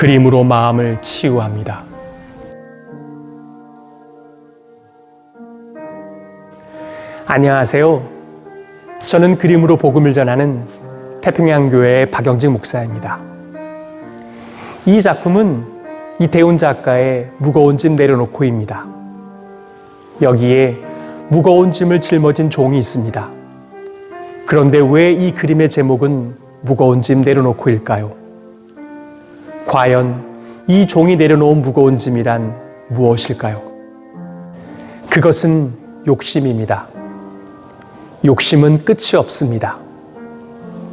그림으로 마음을 치유합니다. 안녕하세요. 저는 그림으로 복음을 전하는 태평양교회의 박영직 목사입니다. 이 작품은 이태훈 작가의 무거운 짐 내려놓고입니다. 여기에 무거운 짐을 짊어진 종이 있습니다. 그런데 왜 이 그림의 제목은 무거운 짐 내려놓고일까요? 과연 이 종이 내려놓은 무거운 짐이란 무엇일까요? 그것은 욕심입니다. 욕심은 끝이 없습니다.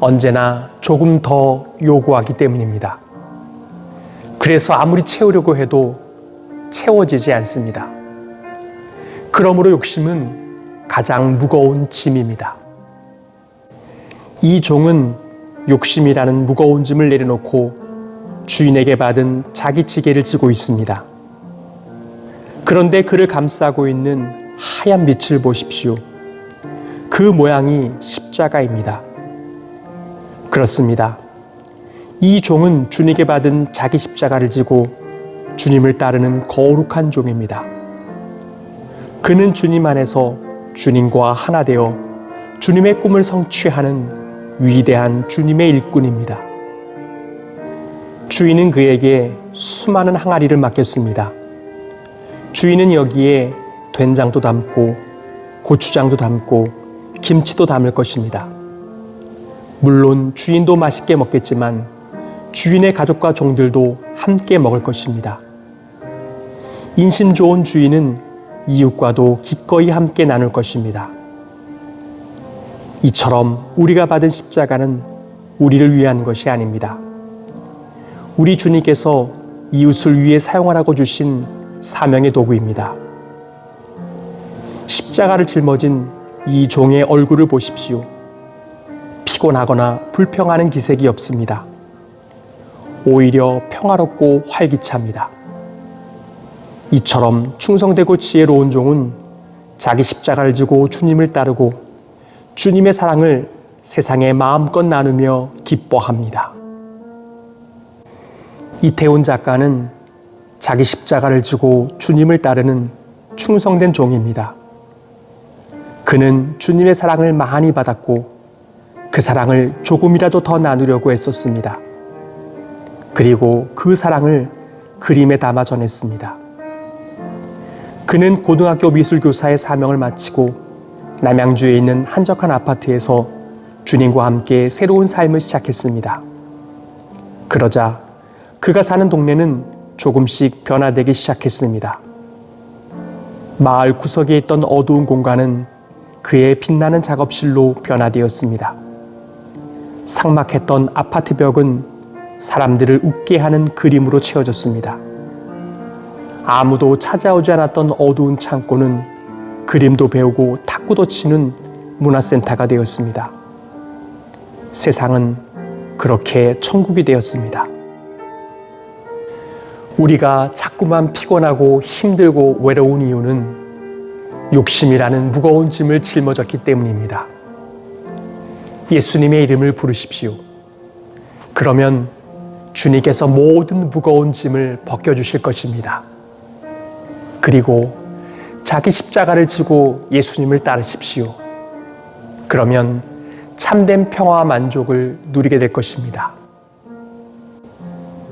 언제나 조금 더 요구하기 때문입니다. 그래서 아무리 채우려고 해도 채워지지 않습니다. 그러므로 욕심은 가장 무거운 짐입니다. 이 종은 욕심이라는 무거운 짐을 내려놓고 주인에게 받은 자기 지게를 지고 있습니다. 그런데 그를 감싸고 있는 하얀 빛을 보십시오. 그 모양이 십자가입니다. 그렇습니다. 이 종은 주님에게 받은 자기 십자가를 지고 주님을 따르는 거룩한 종입니다. 그는 주님 안에서 주님과 하나 되어 주님의 꿈을 성취하는 위대한 주님의 일꾼입니다. 주인은 그에게 수많은 항아리를 맡겼습니다. 주인은 여기에 된장도 담고 고추장도 담고 김치도 담을 것입니다. 물론 주인도 맛있게 먹겠지만 주인의 가족과 종들도 함께 먹을 것입니다. 인심 좋은 주인은 이웃과도 기꺼이 함께 나눌 것입니다. 이처럼 우리가 받은 십자가는 우리를 위한 것이 아닙니다. 우리 주님께서 이웃을 위해 사용하라고 주신 사명의 도구입니다. 십자가를 짊어진 이 종의 얼굴을 보십시오. 피곤하거나 불평하는 기색이 없습니다. 오히려 평화롭고 활기찹니다. 이처럼 충성되고 지혜로운 종은 자기 십자가를 지고 주님을 따르고 주님의 사랑을 세상에 마음껏 나누며 기뻐합니다. 이태훈 작가는 자기 십자가를 지고 주님을 따르는 충성된 종입니다. 그는 주님의 사랑을 많이 받았고 그 사랑을 조금이라도 더 나누려고 애썼습니다. 그리고 그 사랑을 그림에 담아 전했습니다. 그는 고등학교 미술교사의 사명을 마치고 남양주에 있는 한적한 아파트에서 주님과 함께 새로운 삶을 시작했습니다. 그러자 그가 사는 동네는 조금씩 변화되기 시작했습니다. 마을 구석에 있던 어두운 공간은 그의 빛나는 작업실로 변화되었습니다. 삭막했던 아파트 벽은 사람들을 웃게 하는 그림으로 채워졌습니다. 아무도 찾아오지 않았던 어두운 창고는 그림도 배우고 탁구도 치는 문화센터가 되었습니다. 세상은 그렇게 천국이 되었습니다. 우리가 자꾸만 피곤하고 힘들고 외로운 이유는 욕심이라는 무거운 짐을 짊어졌기 때문입니다. 예수님의 이름을 부르십시오. 그러면 주님께서 모든 무거운 짐을 벗겨주실 것입니다. 그리고 자기 십자가를 지고 예수님을 따르십시오. 그러면 참된 평화와 만족을 누리게 될 것입니다.